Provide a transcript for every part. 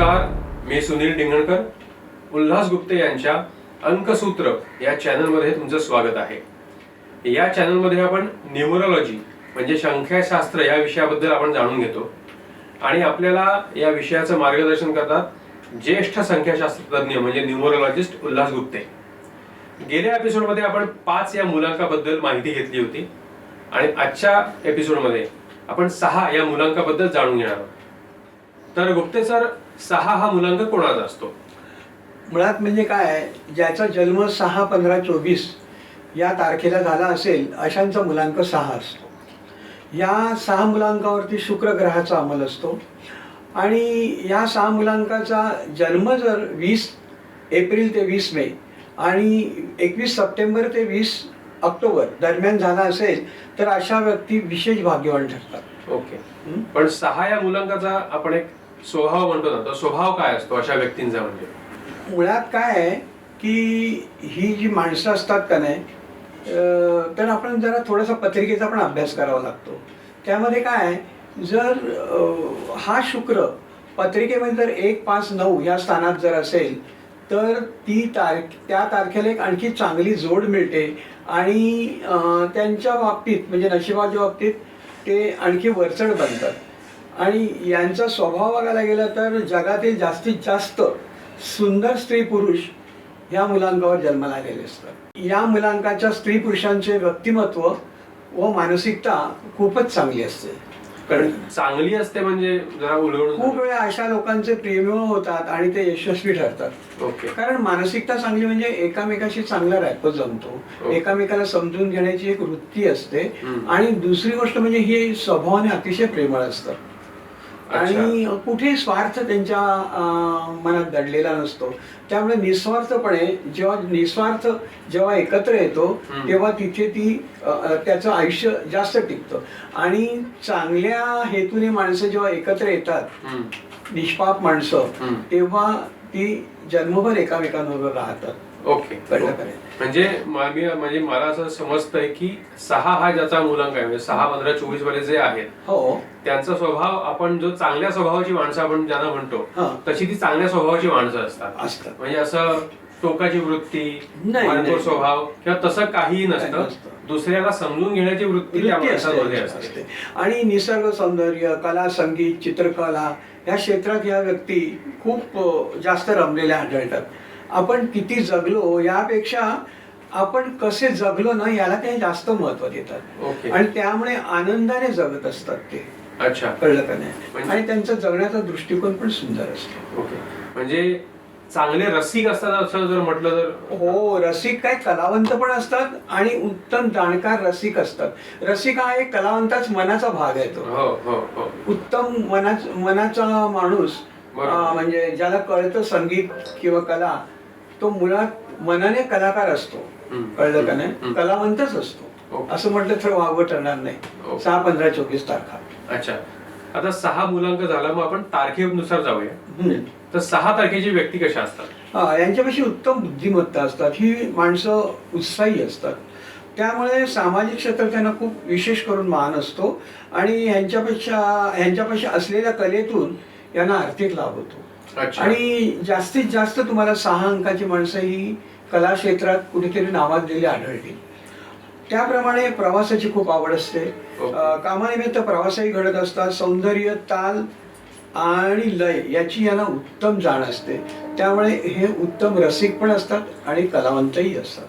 मी सुनील डिंगणकर. उल्हास गुप्ते यांच्या अंकसूत्र या चॅनलमध्ये तुमचं स्वागत आहे. या चॅनलमध्ये आपण न्यूमरोलॉजी म्हणजे संख्याशास्त्र या विषयाबद्दल आपण जाणून घेतो. आणि आपल्याला या विषयाचं मार्गदर्शन करतात ज्येष्ठ संख्याशास्त्र म्हणजे न्यूमरोलॉजिस्ट उल्हास गुप्ते. गेल्या एपिसोडमध्ये आपण पाच या मुलांकाबद्दल माहिती घेतली होती. आणि आजच्या एपिसोडमध्ये आपण सहा या मुलांकाबद्दल जाणून घेणार आहोत. तर गुप्ते सर सहा हा मुलांक कोणाचा असतो? मुळात म्हणजे काय ज्याचा जन्म सहा पंधरा चोवीस या तारखेला झाला असेल अशांचा मुलांक सहा असतो. या सहा मुलांकावरती शुक्र ग्रहाचा अंमल असतो. आणि या सहा मुलांकाचा जन्म जर वीस एप्रिल ते वीस मे आणि एकवीस सप्टेंबर ते वीस ऑक्टोबर दरम्यान झाला असेल तर अशा व्यक्ती विशेष भाग्यवान ठरतात. ओके? पण सहा या मुलांकाचा आपण एक स्वभाव म्हणतो ना तो स्वभाव काय असतो अशा व्यक्तींचा म्हणजे? मुळात काय आहे की ही जी माणसं असतात का नाही तर आपण जरा थोडासा पत्रिकेचा पण अभ्यास करावा लागतो. त्यामध्ये काय जर हा शुक्र पत्रिकेमध्ये जर एक पाच नऊ या स्थानात जर असेल तर ती तारख त्या तारखेला एक आणखी चांगली जोड मिळते. आणि त्यांच्या बाबतीत म्हणजे नशिबाच्या बाबतीत ते आणखी वरचढ बनतात. आणि यांचा स्वभाव बघायला गेला तर जगातील जास्तीत जास्त सुंदर स्त्री पुरुष या मुलांकावर जन्माला आलेले असतात. या मुलांकाच्या स्त्री पुरुषांचे व्यक्तिमत्व व मानसिकता खूपच चांगली असते. कारण चांगली असते म्हणजे जरा उलगडून खूप वेळा अशा लोकांचे प्रेमविवाह होतात आणि ते यशस्वी ठरतात. ओके. कारण मानसिकता चांगली म्हणजे एकामेकाशी चांगला रॅपो जमतो. हो. एकामेकाला समजून घेण्याची एक वृत्ती असते. हम्म. आणि दुसरी गोष्ट म्हणजे ही स्वभावाने अतिशय प्रेमळ असतात. आणि कुठेही स्वार्थ त्यांच्या मनात दडलेला नसतो त्यामुळे निस्वार्थपणे जेव्हा निस्वार्थ जेव्हा एकत्र येतो. तेव्हा तिथे ती त्याचं आयुष्य जास्त टिकतं आणि चांगल्या हेतूने माणसं जेव्हा एकत्र येतात. निष्पाप माणसं. तेव्हा ती जन्मभर एकामेकांबरोबर राहतात ओके कळलं का नाही? म्हणजे मा- मी- म्हणजे मला असं समजतंय की सहा हा ज्याचा मुलांक आहे म्हणजे सहा पंधरा चोवीस वाले जे आहेत हो त्यांचा स्वभाव आपण जो चांगल्या स्वभावाची माणसं आपण ज्यांना म्हणतो. तशी ती चांगल्या स्वभावाची माणसं असतात असतात म्हणजे असं टोकाची वृत्ती नाही, मानकोर नाही. स्वभाव किंवा तसं काहीही काही नसतं नसतं. दुसऱ्याला समजून घेण्याची वृत्ती त्या वृत्ती माणसामध्ये असते असते असते. आणि निसर्ग सौंदर्य कला संगीत चित्रकला या क्षेत्रात या व्यक्ती खूप अ, जास्त रमलेल्या आढळतात आपण किती जगलो यापेक्षा आपण कसे जगलो ना याला ते जास्त महत्त्व देतात. आणि त्यामुळे आनंदाने जगत असतात ते. अच्छा. कळलं का नाही? म्हणजे- आणि त्यांचा जगण्याचा दृष्टिकोन पण सुंदर असतो. ओके. म्हणजे चांगले रसिक असतात असं जर म्हटलं तर? हो रसिक काय कलावंत पण असतात आणि उत्तम जाणकार रसिक असतात. रसिक हा एक कलावंताच मनाचा भाग आहे तो. हो हो हो. उत्तम मनाच मनाचा माणूस म्हणजे ज्याला कळतं संगीत किंवा कला तो मुळात मनाने कलाकार असतो. कळलं का नाही. कलावंतच असतो. असं म्हटलं तर वागवं ठरणार नाही. सहा पंधरा चोवीस तारखा. अच्छा. आता सहा मुलांक झाला मग आपण तारखेनुसार जाऊया. तर सहा तारखेची व्यक्ती कशा असतात? यांच्यापाशी उत्तम बुद्धिमत्ता असतात. ही माणसं उत्साही असतात. त्यामुळे सामाजिक क्षेत्रात त्यांना खूप विशेष करून मान असतो. आणि ह्यांच्यापेक्षा ह्यांच्यापाशी असलेल्या कलेतून यांना आर्थिक लाभ होतो. आणि जास्तीत जास्त तुम्हाला सहा अंकाची माणसं ही कला क्षेत्रात कुठेतरी नावाजलेली आढळतील. त्याप्रमाणे प्रवासाची खूप आवड असते. कामानिमित्त प्रवासही घडत असतात. सौंदर्य ताल आणि लय याची यांना उत्तम जाण असते. त्यामुळे हे उत्तम रसिक पण असतात आणि कलावंतही असतात.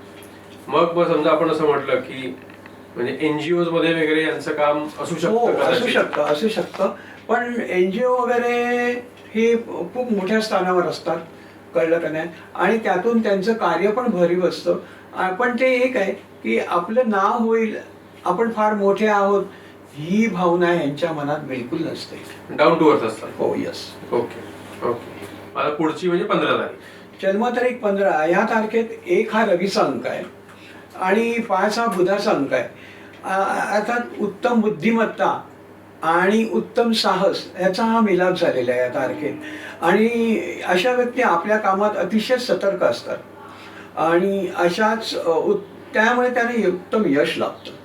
मग मग समजा आपण असं म्हटलं की म्हणजे एनजीओ मध्ये वगैरे यांचं काम असू हो शकतं असू कदाचित. शकतं असू शकतं. पण एन जी ओ वगैरे हे खूप मोठ्या स्थानावर असतात कळलं का नाही? आणि त्यातून त्यांचं कार्य पण भरीव असतं. पण ते एक आहे की आपलं नाव होईल आपण फार मोठे आहोत ही भावना यांच्या मनात बिलकुल नसते. डाऊन टू अर्थ असतात. हो यस ओके ओके आता पुढची म्हणजे पंधरा तारीख. जन्मतारीख पंधरा. या तारखेत एक हा रवीचा अंक आहे आणि पाच हा बुधाचा अंक आहे. अर्थात उत्तम बुद्धिमत्ता आणि उत्तम साहस याचा हा मिलाप झालेला आहे या तारखेत. आणि अशा व्यक्ती आपल्या कामात अतिशय सतर्क असतात. आणि अशाच त्यामुळे त्याने उत्तम यश लाभतं.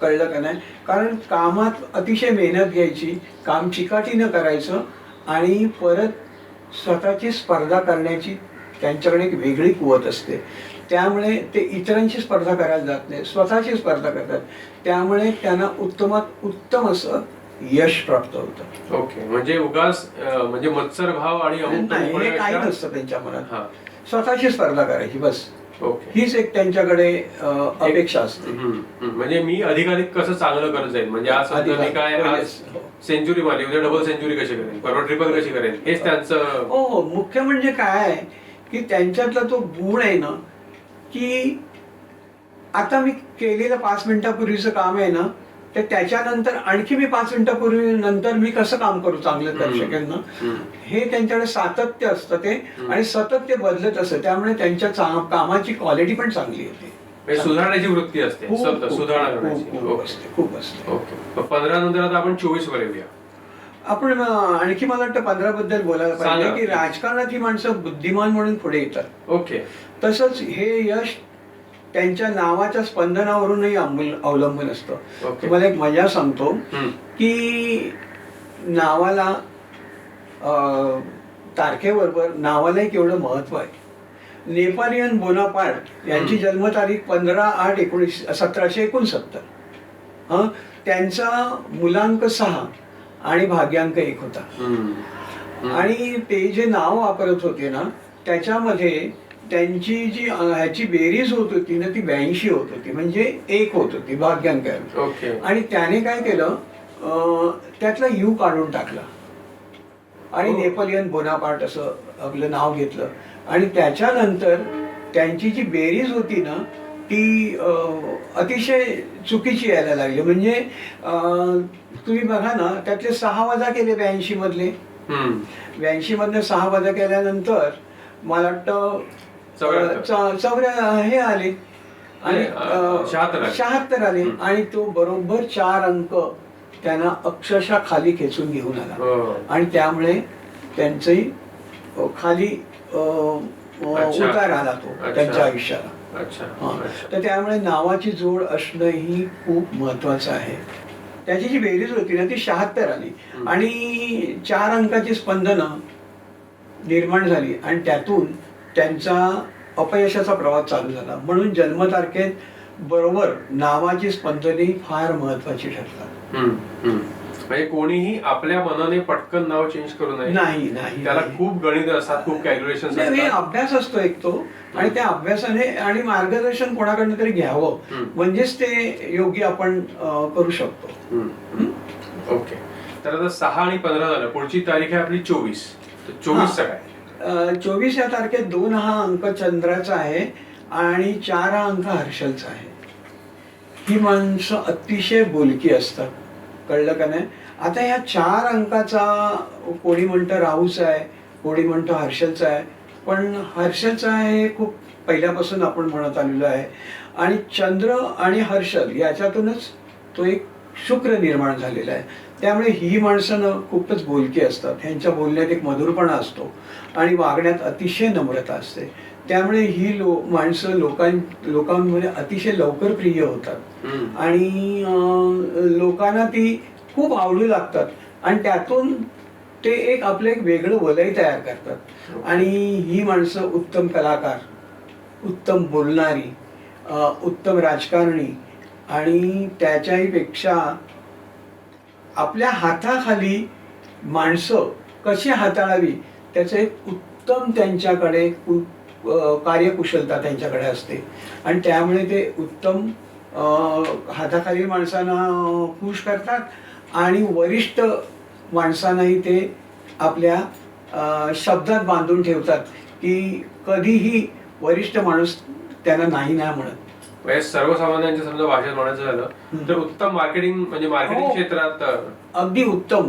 कळलं का नाही? कारण कामात अतिशय मेहनत घ्यायची काम चिकाटीनं करायचं आणि परत स्वतःची स्पर्धा करण्याची त्यांच्याकडे एक वेगळी कुवत असते. त्यामुळे ते इतरांची स्पर्धा करायला जात नाही स्वतःची स्पर्धा करतात. त्यामुळे त्यांना उत्तमात उत्तम असं यश प्राप्त होतं. ओके म्हणजे उगाच म्हणजे मत्सर भाव आणि नाही हे काही नसतं त्यांच्या मनात. स्वतःची स्पर्धा करायची बस. ओके. हीच एक त्यांच्याकडे अपेक्षा असते. म्हणजे मी अधिकाधिक कसं चांगलं करत जाईल म्हणजे आज मी काय हो. हो. सेंचुरी मारली उद्या डबल सेंचुरी कशी करेन? परवा ट्रिपल कशी करेन? हेच त्यांचं हो हो. मुख्य म्हणजे काय आहे की त्यांच्यातला तो गुण आहे ना की आता मी केलेलं पाच मिनिटापूर्वीचं काम आहे ना तर त्याच्यानंतर आणखी मी पाच मिनिटापूर्वी नंतर मी कसं काम करू चांगलं करू हम्म. शकेल ना हम्म. हे त्यांच्याकडे सातत्य असतं ते आणि सतत ते बदलत असतं. त्यामुळे त्यांच्या कामाची क्वालिटी पण चांगली येते. म्हणजे सुधारण्याची वृत्ती असते. सुधारणा खूप- करण्याची. खूप असते खूप असते. ओके. मग पंधरा नंतर आता आपण चोवीस वर येऊया. आपण आणखी मला वाटतं पंधरा बद्दल बोलायला पाहिजे. की राजकारणात ही माणसं बुद्धिमान म्हणून पुढे येतात. ओके. तसंच हे यश त्यांच्या नावाच्या स्पंदनावरूनही अवलंबून असतं ओके. तुम्हाला एक मजा सांगतो. की नावाला तारखेबरोबर नावालाही केवढं महत्त्व आहे नेपालियन बोनापार्ट यांची. जन्मतारीख पंधरा आठ एकोणीस सतराशे एकोणसत्तर हं त्यांचा मुलांक सहा आणि भाग्यांक एक होता. आणि ते जे नाव वापरत होते ना त्याच्यामध्ये त्यांची जी ह्याची बेरीज होत होती ना ती ब्याऐंशी होत होती. म्हणजे एक होत होती भाग्यांक आणि त्याने काय केलं त्यातला यू काढून टाकला. आणि हो. नेपोलियन बोनापार्ट असं आपलं नाव घेतलं. आणि त्याच्यानंतर त्यांची जी बेरीज होती ना ती अतिशय चुकीची यायला लागली. म्हणजे तुम्ही बघा ना त्यातले सहा वजा केले ब्याऐंशी मधले. ब्याऐंशी मधले सहा वजा केल्यानंतर मला वाटतं चौऱ्या हे आले आणि शहात्तर आले. आणि तो बरोबर चार अंक त्यांना अक्षरशः खाली खेचून घेऊन आला हो. आणि त्यामुळे त्यांचंही खाली. उतार आला तो. त्यांच्या आयुष्याला. तर त्यामुळे नावाची जोड असणं ही खूप महत्वाचं आहे त्याची जी बेरीज होती ना ती शहात्तर आली. आणि चार अंकाची स्पंदनं निर्माण झाली आणि त्यातून त्यांचा अपयशाचा प्रवास चालू झाला. म्हणून जन्मतारखेत बरोबर नावाची स्पंदने ही फार महत्वाची ठरतात. म्हणजे कोणीही आपल्या मनाने पटकन नाव चेंज करू नये. नाही नाही त्याला. खूप गणित असतात खूप कॅल्क्युलेशन अभ्यास असतो एक तो. आणि त्या अभ्यासाने आणि मार्गदर्शन कोणाकडनं तरी घ्यावं. म्हणजेच ते योग्य आपण करू शकतो. ओके. तर आता सहा आणि पंधरा झालं. पुढची तारीख आहे आपली चोवीस. तर चोवीसचा काय चोवीस या तारखेत दोन हा अंक चंद्राचा आहे आणि चार हा अंक हर्षलचा आहे. ही माणसं अतिशय बोलकी असतात. कळलं का नाही? आता ह्या चार अंकाचा कोणी म्हणतं राहूचा आहे कोणी म्हणतं हर्षलचा आहे पण हर्षलचा आहे खूप पहिल्यापासून आपण म्हणत आलेलो आहे. आणि चंद्र आणि हर्षल याच्यातूनच तो एक शुक्र निर्माण झालेला आहे. त्यामुळे ही माणसं ना खूपच बोलकी असतात. ह्यांच्या बोलण्यात एक मधुरपणा असतो आणि वागण्यात अतिशय नम्रता असते. त्यामुळे ही लो माणसं लोकां लोकांमध्ये अतिशय लवकर प्रिय होतात. आणि लोकांना ती खूप आवडू लागतात. आणि त्यातून ते एक आपलं एक वेगळं वलय तयार करतात. आणि ही माणसं उत्तम कलाकार उत्तम बोलणारी उत्तम राजकारणी आणि त्याच्याही पेक्षा आपल्या हाताखाली माणसं कशी हाताळावी त्याचं एक उत्तम त्यांच्याकडे कु- कार्यकुशलता त्यांच्याकडे असते. आणि त्यामुळे ते उत्तम हाताखाली माणसांना खुश करतात आणि वरिष्ठ माणसांनाही ते आपल्या शब्दात बांधून ठेवतात की कधीही वरिष्ठ माणूस त्यांना नाही नाही म्हणत. म्हणजे सर्वसामान्यांच्या समजा भाषेत म्हणायचं झालं. तर उत्तम मार्केटिंग म्हणजे मार्केटिंग हो. क्षेत्रात अगदी उत्तम.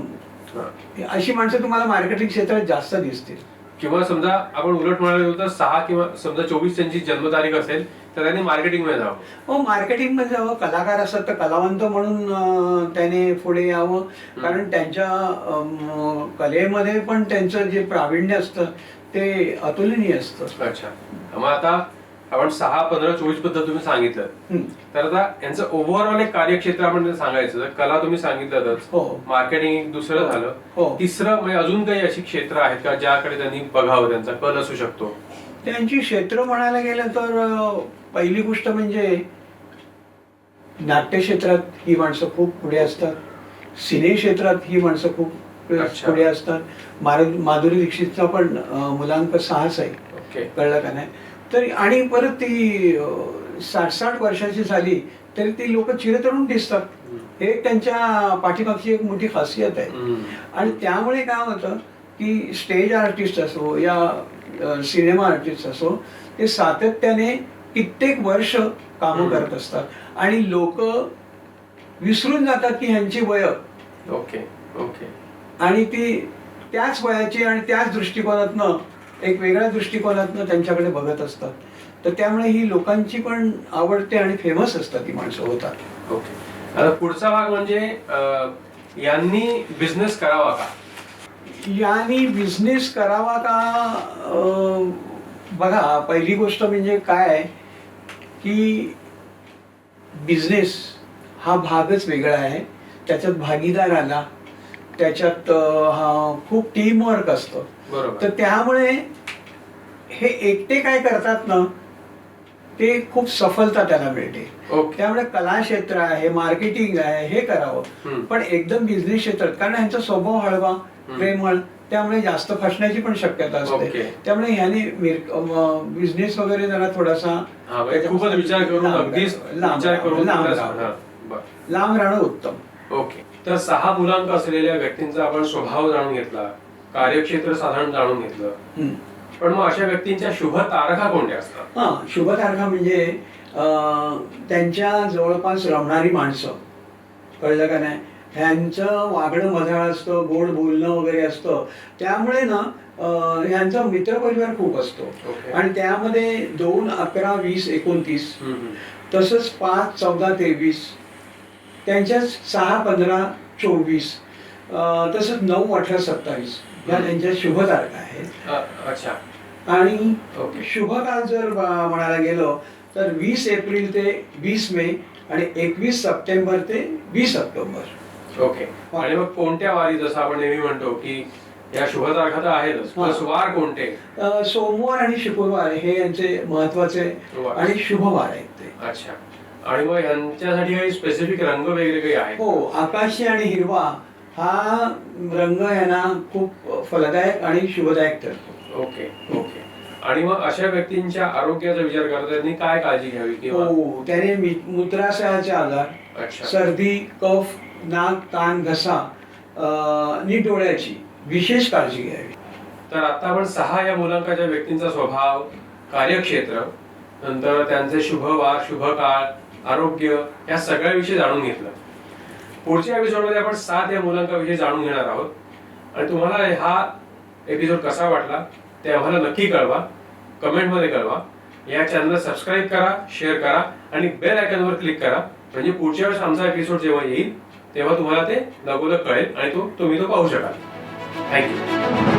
हा. अशी माणसं तुम्हाला मार्केटिंग क्षेत्रात जास्त दिसतील. किंवा समजा आपण उलट म्हणायला गेलो तर सहा किंवा समजा चोवीस त्यांची जन्मतारीख असेल तर त्यांनी मार्केटिंगमध्ये जावं. हो मार्केटिंगमध्ये जावं. कलाकार असतात तर कलावंत म्हणून अं, त्याने पुढे यावं. कारण त्यांच्या अं, कलेमध्ये पण त्यांचं जे प्रावीण्य असतं ते अतुलनीय असतं. अच्छा. मग आता आपण सहा पंधरा चोवीस पद्धत तुम्ही सांगितलं. हं. तर आता यांचं ओव्हरऑल एक कार्यक्षेत्र आपण सांगायचं तर कला तुम्ही सांगितलंच हो मार्केटिंग एक दुसरं झालं. हो. तिसरं म्हणजे अजून काही अशी क्षेत्र आहेत का ज्याकडे त्यांनी बघावं त्यांचा कल असू शकतो? त्यांची क्षेत्र म्हणायला गेलं तर पहिली गोष्ट म्हणजे नाट्य क्षेत्रात ही माणसं खूप पुढे असतात. सिने क्षेत्रात ही माणसं खूप. पुढे असतात. माधुरी दीक्षितचा पण मुलांक साहस आहे. ओके. कळलं का नाही? तरी आणि परत ती साठ साठ वर्षाची झाली तरी ती लोक चिरतरुण दिसतात. हे एक त्यांच्या पाठीमागची एक मोठी खासियत आहे. आणि त्यामुळे काय होतं की स्टेज आर्टिस्ट असो या सिनेमा आर्टिस्ट असो ते सातत्याने कित्येक वर्ष कामं. करत असतात. आणि लोक विसरून जातात की ह्यांची वय. Okay okay. आणि ती त्याच वयाची आणि त्याच दृष्टिकोनातनं एक वेगळ्या दृष्टिकोनातनं त्यांच्याकडे बघत असतात. तर त्यामुळे ही लोकांची पण आवडते आणि फेमस असतात ती माणसं होतात ओके. आता पुढचा भाग म्हणजे यांनी बिझनेस करावा का? यांनी बिझनेस करावा का? बघा पहिली गोष्ट म्हणजे काय आहे की बिझनेस हा भागच वेगळा आहे. त्याच्यात भागीदार आला त्याच्यात हा खूप टीमवर्क असतं. तर त्यामुळे हे एकटे काय करतात ना ते खूप सफलता त्याला मिळते. त्यामुळे कला क्षेत्र आहे मार्केटिंग आहे हे. करावं. पण एकदम बिझनेस क्षेत्रात कारण ह्यांचा स्वभाव हळवा प्रेमळ त्यामुळे जास्त फसण्याची पण शक्यता. असते. त्यामुळे ह्याने बिझनेस वगैरे जरा थोडासा. लांब राहणं उत्तम. ओके. तर सहा मुलांक असलेल्या व्यक्तींचा आपण स्वभाव जाणून घेतला. कार्यक्षेत्र साधारण जाणून घेतलं. पण मग अशा व्यक्तींच्या शुभ तारखा कोणत्या असतात? हा शुभतारखा म्हणजे अं, त्यांच्या जवळपास रमणारी माणसं. कळलं का नाही? ह्यांचं वागणं मजाळ असतं गोड बोलणं वगैरे असतं. त्यामुळे ना ह्यांचा मित्रपरिवार खूप असतो. ओके. आणि त्यामध्ये दोन अकरा वीस एकोणतीस हम्म, हम्म. तसंच पाच चौदा तेवीस त्यांच्या सहा पंधरा चोवीस तसंच नऊ अठरा सत्तावीस. ह्या त्यांच्या शुभ तारखा आहेत. अच्छा. आणि ओके. शुभ काळ जर म्हणायला गेलो तर वीस एप्रिल ते वीस मे आणि एकवीस सप्टेंबर ते वीस ऑक्टोबर. ओके. आणि मग कोणत्या वारी जसं आपण नेहमी म्हणतो की या शुभ तारखा तर आहेतच वार कोणते? सोमवार आणि शुक्रवार हे यांचे महत्त्वाचे वार. आणि शुभवार आहेत ते. अच्छा. आणि मग यांच्यासाठी काही स्पेसिफिक रंग वगैरे काही आहे हो आकाशी आणि हिरवा हा रंग यांना खूप फलदायक आणि शुभदायक ठरतो ओके ओके. आणि मग अशा व्यक्तींच्या आरोग्याचा विचार करता त्यांनी काय काळजी घ्यावी किंवा? हो त्याने मी- मूत्राशयाचे आजार अच्छा. सर्दी कफ नाक कान घसा अं, डोळ्याची विशेष काळजी घ्यावी. तर आता आपण सहा या मुलांकाच्या व्यक्तींचा स्वभाव कार्यक्षेत्र नंतर त्यांचे शुभ वार शुभ काळ आरोग्य या सगळ्याविषयी जाणून घेतलं. पुढच्या एपिसोडमध्ये आपण सात या मुलांकाविषयी जाणून घेणार आहोत. आणि तुम्हाला हा एपिसोड कसा वाटला ते आम्हाला नक्की कळवा. कमेंटमध्ये कळवा. या चॅनलला सबस्क्राईब करा शेअर करा आणि बेल आयकॉनवर क्लिक करा. म्हणजे पुढच्या वेळेस आमचा एपिसोड जेव्हा येईल तेव्हा तुम्हाला ते लगोलग कळेल आणि तो तुम्ही तो पाहू शकाल. थँक्यू